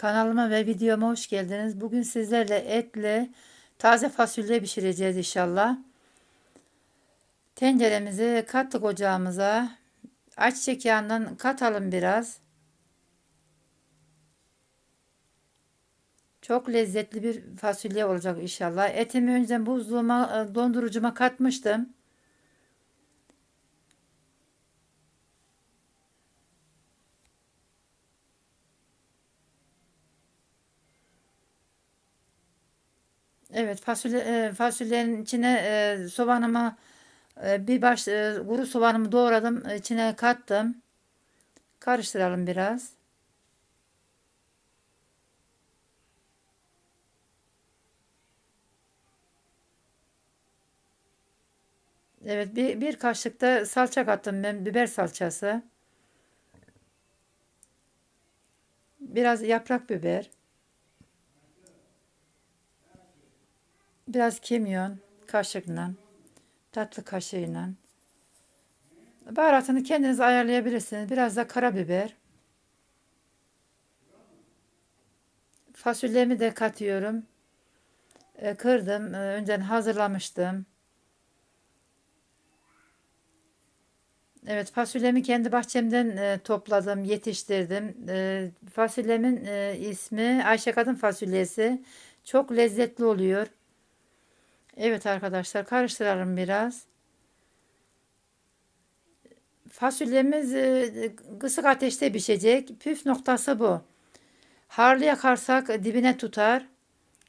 Kanalıma ve videoma hoş geldiniz. Bugün sizlerle etle taze fasulye pişireceğiz inşallah. Tenceremizi kattık ocağımıza. Ayçiçek yağından katalım biraz. Çok lezzetli bir fasulye olacak inşallah. Etimi önceden buzluğuma, e, dondurucuma katmıştım. Evet fasulye e, fasulyenin içine e, soğanımı e, bir baş e, kuru soğanımı doğradım içine kattım. Karıştıralım biraz. Evet bir, bir kaşık da salça kattım ben biber salçası. Biraz yaprak biber. Biraz kimyon kaşıkla, tatlı kaşığıyla. Baharatını kendiniz ayarlayabilirsiniz. Biraz da karabiber. Fasulyemi de katıyorum. E, kırdım. E, önceden hazırlamıştım. Evet fasulyemi kendi bahçemden e, topladım, yetiştirdim. E, fasulyemin ismi Ayşe Kadın fasulyesi. Çok lezzetli oluyor. Evet arkadaşlar karıştıralım biraz. Fasulyemiz e, kısık ateşte pişecek. Püf noktası bu. Harlı yakarsak dibine tutar.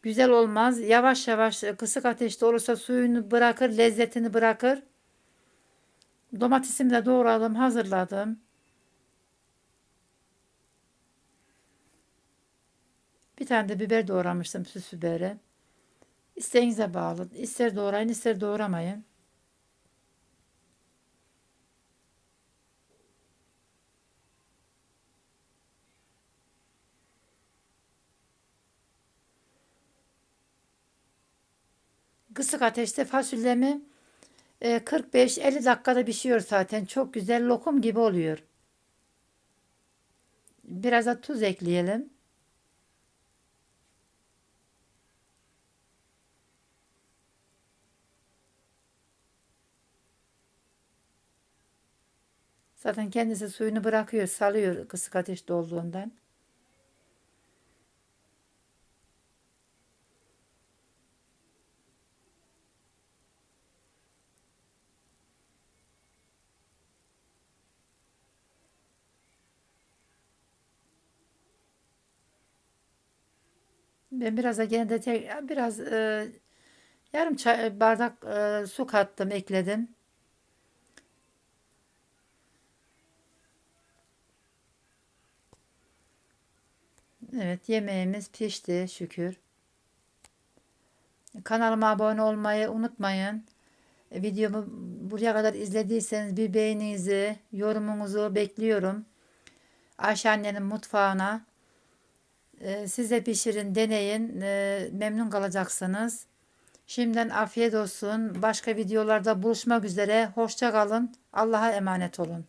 Güzel olmaz. Yavaş yavaş kısık ateşte olursa suyunu bırakır, lezzetini bırakır. Domatesimi de doğradım, hazırladım. Bir tane de biber doğramıştım, süs biberi. İsteğinize bağlı. İster doğrayın, ister doğramayın. Kısık ateşte fasulyemi 45-50 e, dakikada pişiyor zaten. Çok güzel lokum gibi oluyor. Biraz da tuz ekleyelim. Zaten kendisi suyunu bırakıyor, salıyor kısık ateşte olduğundan. Ben biraz da gene de biraz e, yarım çay, bardak e, su kattım, ekledim. Evet yemeğimiz pişti şükür. Kanalıma abone olmayı unutmayın. E, videomu buraya kadar izlediyseniz bir beğeninizi, yorumunuzu bekliyorum. Ayşe annenin mutfağına. E, siz de pişirin, deneyin. E, memnun kalacaksınız. Şimdiden afiyet olsun. Başka videolarda buluşmak üzere. Hoşça kalın. Allah'a emanet olun.